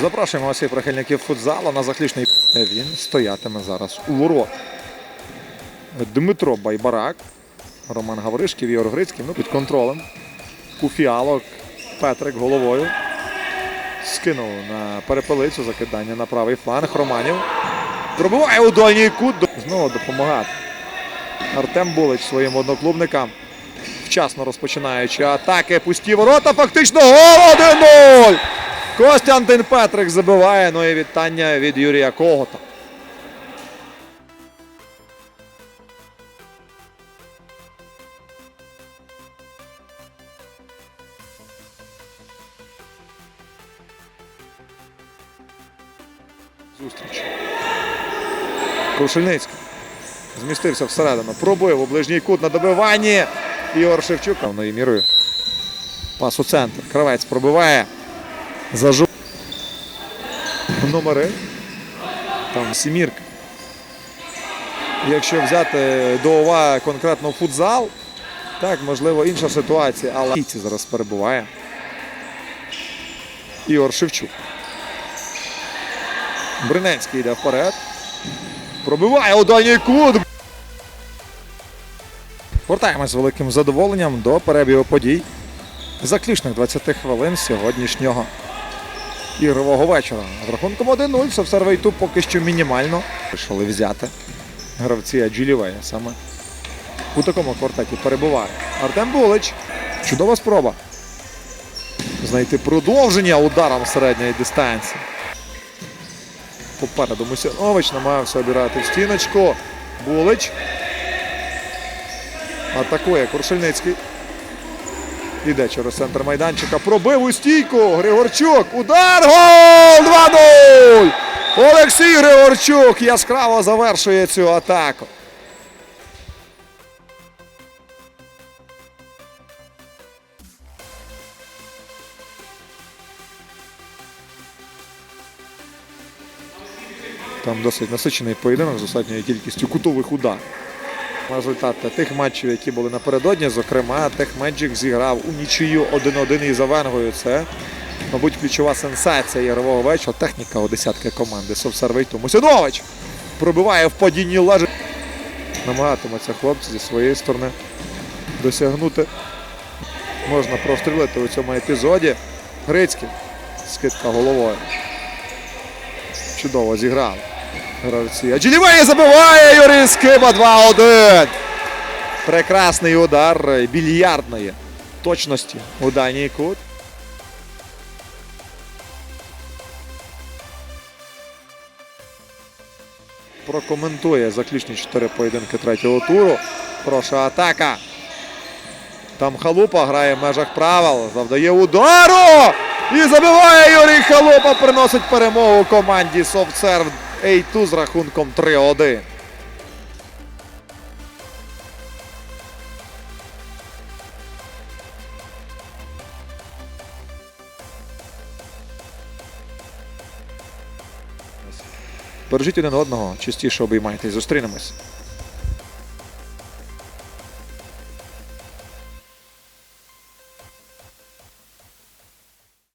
Запрошуємо усіх прихильників футзалу на заключний. Він стоятиме зараз у ворот. Дмитро Байбарак, Роман Гавришків, Ігор Грицький. Ну, під контролем. Куфіалок, Петрик головою. Скинув на перепелицю закидання на правий фланг. Романів. Пробиває у дальній кут. Знову допомагати. Артем Булич своїм одноклубникам. Вчасно розпочинаючи атаки. Пусті ворота. Фактично гол 1-0. Костянтин Петрик забиває. Ну і вітання від Юрія Когота. Зустріч. Крушельницький. Змістився всередину. Пробив у ближній кут на добиванні. Ігор Шевчук. Певною мірою. Пас у центр. Кравець пробиває. Зажу. Номери. Там сімірка. Якщо взяти до уваги конкретно футзал, так, можливо, інша ситуація, але зараз перебуває. Ігор Шевчук. Бринецький йде вперед. Пробиває у дальній кут. Повертаємось з великим задоволенням до перебігу подій. Заключних 20 хвилин сьогоднішнього ігрового вечора. З рахунком 1-0 Совсервейту поки що мінімально. Вирішили взяти гравці Аджилівея саме у такому квартеті перебуває. Артем Булич. Чудова спроба. Знайти продовження ударом середньої дистанції. Попереду Мусянович намагався обирати в стіночку. Булич. Атакує Куршельницький. Іде через центр майданчика. Пробив у стійку. Григорчук. Удар. Гол! 2-0! Олексій Григорчук яскраво завершує цю атаку. Там досить насичений поєдинок з достатньою кількістю кутових ударів. Результати тих матчів, які були напередодні, зокрема, Техмеджик зіграв у нічию 1-1 із Авенгою. Це, мабуть, ключова сенсація ігрового вечора. Техніка у десятки команди Совсервейту. Мусянович пробиває в падінні лежить. Намагатимуться хлопці зі своєї сторони досягнути. Можна прострілити у цьому епізоді. Грицький. Скидка головою. Чудово зіграв. Гравці. Аджилівеє забиває Юрій Скиба 2-1. Прекрасний удар більярдної точності у дальній кут. Прокоментує заключні чотири поєдинки третього туру. Проша атака. Там Халупа грає в межах правил. Завдає удару. І забиває Юрій Халупа. Приносить перемогу команді Софтсерв A2 з рахунком 3-1. Бережіть один одного, частіше обіймайтесь. Зустрінемось.